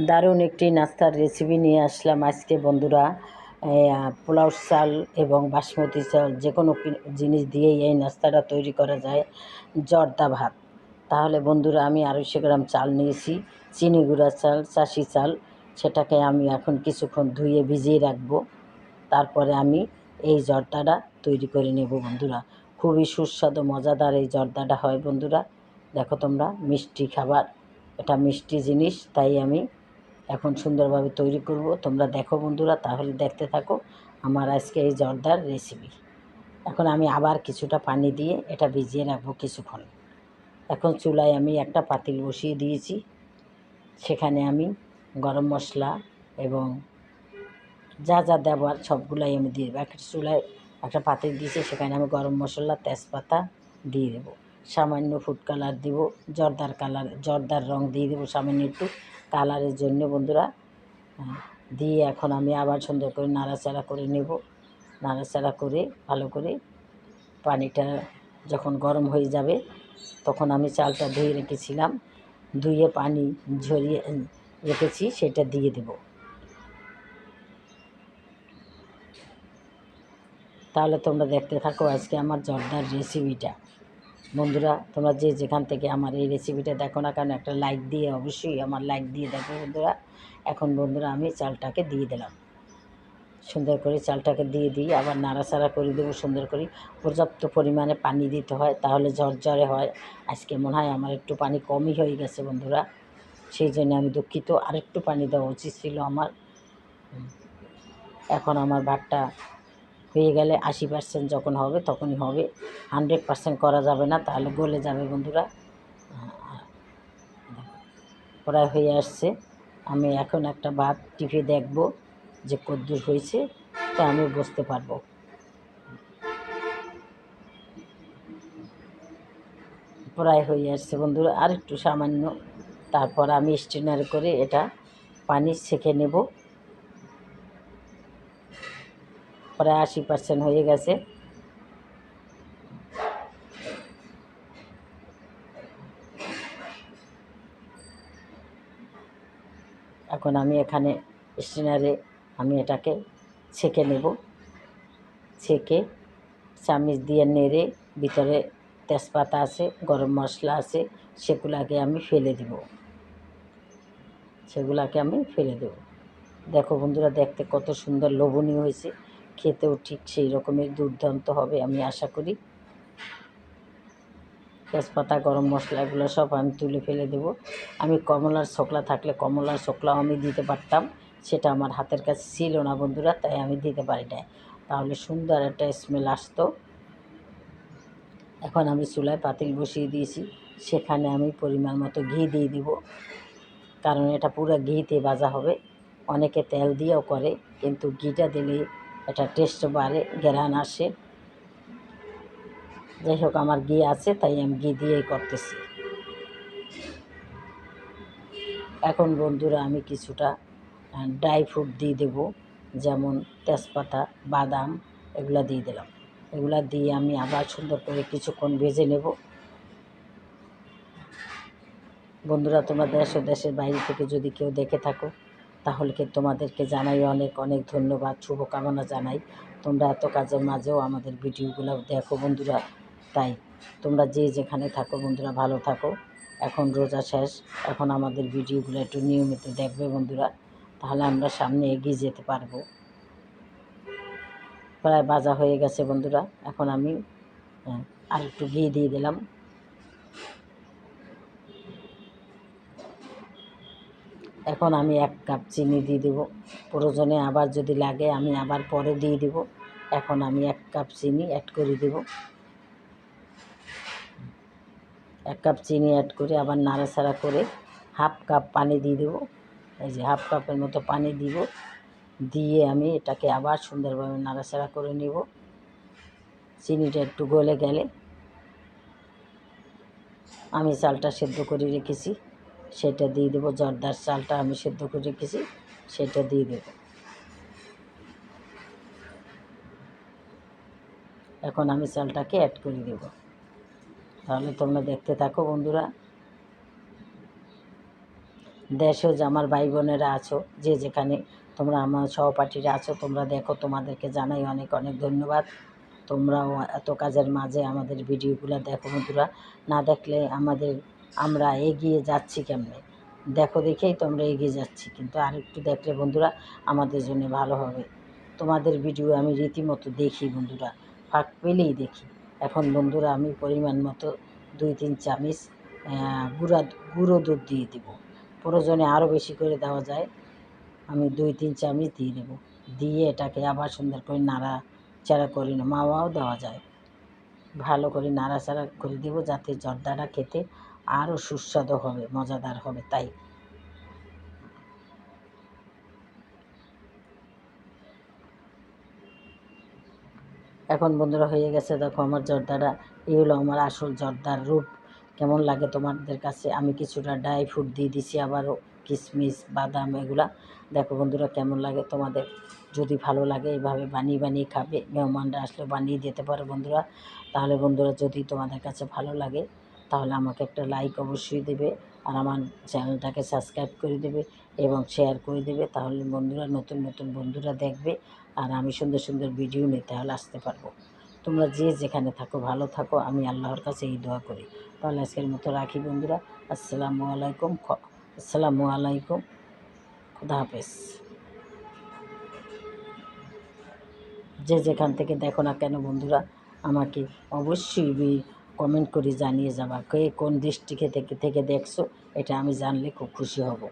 দারুণ একটি নাস্তার রেসিপি নিয়ে আসলাম আজকে বন্ধুরা। পোলাও চাল এবং বাসমতি চাল যে কোনো জিনিস দিয়েই এই নাস্তাটা তৈরি করা যায়। জর্দা ভাত। তাহলে বন্ধুরা, আমি আড়াইশো গ্রাম চাল নিয়েছি, চিনি গুঁড়া চাল চাষি চাল, সেটাকে আমি এখন কিছুক্ষণ ধুয়ে ভিজিয়ে রাখব। তারপরে আমি এই জর্দাটা তৈরি করে নেব বন্ধুরা। খুবই সুস্বাদু, মজাদার এই জর্দাটা হয় বন্ধুরা। দেখো তোমরা, মিষ্টি খাবার। এটা মিষ্টি জিনিস, তাই আমি এখন সুন্দরভাবে তৈরি করব। তোমরা দেখো বন্ধুরা, তাহলে দেখতে থাকো আমার আজকে এই জর্দার রেসিপি এখন আমি আবার কিছুটা পানি দিয়ে এটা ভিজিয়ে রাখব কিছুক্ষণ। এখন চুলায় আমি একটা পাতিল বসিয়ে দিয়েছি। সেখানে আমি গরম মশলা এবং যা যা দেওয়ার সবগুলাই আমি দিয়ে দেবো। একটা চুলায় একটা পাতিল দিয়েছি, সেখানে আমি গরম মশলা, তেজপাতা দিয়ে দেবো। সামান্য ফুড কালার দিব জর্দার কালার জর্দার রং দিয়ে দেবো সামান্য একটু কালারের জন্য বন্ধুরা। হ্যাঁ, দিয়ে এখন আমি আবার সুন্দর করে নাড়াচাড়া করে নেব। নাড়াচাড়া করে ভালো করে পানিটা যখন গরম হয়ে যাবে তখন আমি চালটা ধুয়ে রেখেছিলাম। ধুয়ে পানি ঝরিয়ে রেখেছি সেটা দিয়ে দেবো। তাহলে তোমরা দেখতে থাকো আজকে আমার জর্দার রেসিপিটা বন্ধুরা, তোমরা যে যেখান থেকে আমার এই রেসিপিটা দেখো না কেন, একটা লাইক দিয়ে অবশ্যই আমার লাইক দিয়ে দেখো বন্ধুরা। এখন বন্ধুরা, আমি চালটাকে দিয়ে দিলাম। সুন্দর করে চালটাকে দিয়ে দিই আবার নাড়াচাড়া করে দেবো সুন্দর করে। পর্যাপ্ত পরিমাণে পানি দিতে হয়, তাহলে ঝরঝরে হয়। আজকে মনে হয় আমার একটু পানি কমই হয়ে গেছে বন্ধুরা। সেই জন্য আমি দুঃখিত। আরেকটু পানি দেওয়া উচিত ছিল আমার। এখন আমার ভাতটা হয়ে গেলে আশি পার্সেন্ট যখন হবে তখনই হবে। হান্ড্রেড পার্সেন্ট করা যাবে না, তাহলে গলে যাবে বন্ধুরা। প্রায় হয়ে আসছে। আমি এখন একটা ভাত টিপে দেখব যে কদ্দুর হয়েছে, তা আমি বুঝতে পারব। প্রায় হয়ে আসছে বন্ধুরা। আর একটু সামান্য, তারপর আমি স্টেনার করে এটা পানি ছেঁকে নেব। প্রায় আশি পার্সেন্ট হয়ে গেছে। এখন আমি এখানে স্টেনারে আমি এটাকে ছেঁকে নেব। ছেঁকে চামিচ দিয়ে নেড়ে ভিতরে তেজপাতা আছে, গরম মশলা আছে, সেগুলাকে আমি ফেলে দেব। সেগুলাকে আমি ফেলে দেব। দেখো বন্ধুরা, দেখতে কত সুন্দর লোভনীয় হয়েছে। খেতেও ঠিক সেই রকমের দুর্দান্ত হবে আমি আশা করি। তেজপাতা, গরম মশলা এগুলো সব আমি তুলে ফেলে দেব। আমি কমলার শোকলা থাকলে কমলার শোকলাও আমি দিতে পারতাম, সেটা আমার হাতের কাছে ছিল না বন্ধুরা, তাই আমি দিতে পারি না তাহলে সুন্দর একটা স্মেল আসতো। এখন আমি চুলায় পাতিল বসিয়ে দিয়েছি, সেখানে আমি পরিমাণ মতো ঘি দিয়ে দিব। কারণ এটা পুরো ঘিতে ভাজা হবে, অনেকে তেল দিয়েও করে, কিন্তু ঘিটা দিলে এটা টেস্ট বাড়ে ঘেরান আসে। যাই হোক, আমার ঘি আছে, তাই আমি ঘি দিয়েই করতেছি। এখন বন্ধুরা, আমি কিছুটা ড্রাই ফ্রুট দিয়ে দেবো, যেমন তেজপাতা, বাদাম, এগুলো দিয়ে দিলাম। এগুলো দিয়ে আমি আবার সুন্দর করে কিছুক্ষণ ভেজে নেব। বন্ধুরা, তোমরা দেশ ও দেশের বাইরে থেকে যদি কেউ দেখে থাকো তাহলে কি তোমাদেরকে জানাই অনেক অনেক ধন্যবাদ। শুভকামনা জানাই। তোমরা এত কাজের মাঝেও আমাদের ভিডিওগুলো দেখো বন্ধুরা। তাই তোমরা যে যেখানে থাকো বন্ধুরা ভালো থাকো। এখন রোজা শেষ। এখন আমাদের ভিডিওগুলো একটু নিয়মিত দেখবে বন্ধুরা। তাহলে আমরা সামনে এগিয়ে যেতে পারব। প্রায় বাজা হয়ে গেছে বন্ধুরা। এখন আমি হ্যাঁ, আর একটু ঘি দিয়ে দিলাম। এখন আমি এক কাপ চিনি দিয়ে দেবো। প্রয়োজনে আবার যদি লাগে আমি আবার পরে দিয়ে দেবো। এখন আমি এক কাপ চিনি অ্যাড করে দেবো। এক কাপ চিনি অ্যাড করে আবার নাড়াচাড়া করে হাফ কাপ পানি দিয়ে দেবো। এই যে হাফ কাপের মতো পানি দিব। দিয়ে আমি এটাকে আবার সুন্দরভাবে নাড়াচাড়া করে নেব। চিনিটা একটু গলে গেলে আমি চালটা সেদ্ধ করে রেখেছি। সেটা দিয়ে দেবো, জর্দার চালটা আমি সেদ্ধ করে রেখেছি, সেটা দিয়ে দেবো। এখন আমি চালটাকে অ্যাড করে দেব। তাহলে তোমরা দেখতে থাকো বন্ধুরা। দেশেও যে আমার ভাই বোনেরা আছো, যে যেখানে তোমরা আমার সহপাঠীরা আছো, তোমরা দেখো, তোমাদেরকে জানাই অনেক অনেক ধন্যবাদ। তোমরাও এত কাজের মাঝে আমাদের ভিডিওগুলো দেখো বন্ধুরা। না দেখলে আমাদের আমরা এগিয়ে যাচ্ছি কেমনে? দেখো দেখেই তো আমরা এগিয়ে যাচ্ছি, কিন্তু আর একটু দেখলে বন্ধুরা আমাদের জন্য ভালো হবে। তোমাদের ভিডিও আমি রীতিমতো দেখি বন্ধুরা, ফাঁক পেলেই দেখি। এখন বন্ধুরা আমি পরিমাণ মতো দুই তিন চামিচ গুঁড়া, গুঁড়ো দুধ দিয়ে দেবো। প্রয়োজনে আরও বেশি করে দেওয়া যায়। আমি দুই তিন চামচ দিয়ে দেবো। দিয়ে এটাকে আবার সুন্দর করে নাড়া চাড়া করে না মাওয়াও দেওয়া যায়। ভালো করে নাড়াচাড়া করে দেবো যাতে জর্দাটা খেতে আরও সুস্বাদু হবে, মজাদার হবে, তাই। এখন বন্ধুরা হয়ে গেছে, দেখো আমার জর্দাটা, এই হলো আমার আসল জর্দার রূপ। কেমন লাগে তোমাদের কাছে? আমি কিছুটা ড্রাই ফ্রুট দিয়ে দিছি, আবারও কিশমিশ বাদাম, এগুলা। দেখো বন্ধুরা কেমন লাগে তোমাদের? যদি ভালো লাগে, এইভাবে বানিয়ে বানিয়ে খাবে, মেহমানরা আসলে বানিয়ে দিতে পারো বন্ধুরা। তাহলে বন্ধুরা যদি তোমাদের কাছে ভালো লাগে তাহলে আমাকে একটা লাইক অবশ্যই দেবে আর আমার চ্যানেলটাকে সাবস্ক্রাইব করে দেবে এবং শেয়ার করে দেবে। তাহলে বন্ধুরা, নতুন নতুন বন্ধুরা দেখবে আর আমি সুন্দর সুন্দর ভিডিও নিয়ে তাহলে আসতে পারব। তোমরা যে যেখানে থাকো, ভালো থাকো, আমি আল্লাহর কাছে এই দোয়া করি। তাহলে আজকের মতো রাখি বন্ধুরা। আসসালামু আলাইকুম। আসসালামু আলাইকুম। খুদা হাফেজ। যে যেখান থেকে দেখো না কেন বন্ধুরা, আমাকে অবশ্যই কমেন্ট করে জানিয়ে যাবা, কে কোন ডিস্ট্রিক্টে থেকে থেকে দেখছ, এটা আমি জানলে খুব খুশি হব।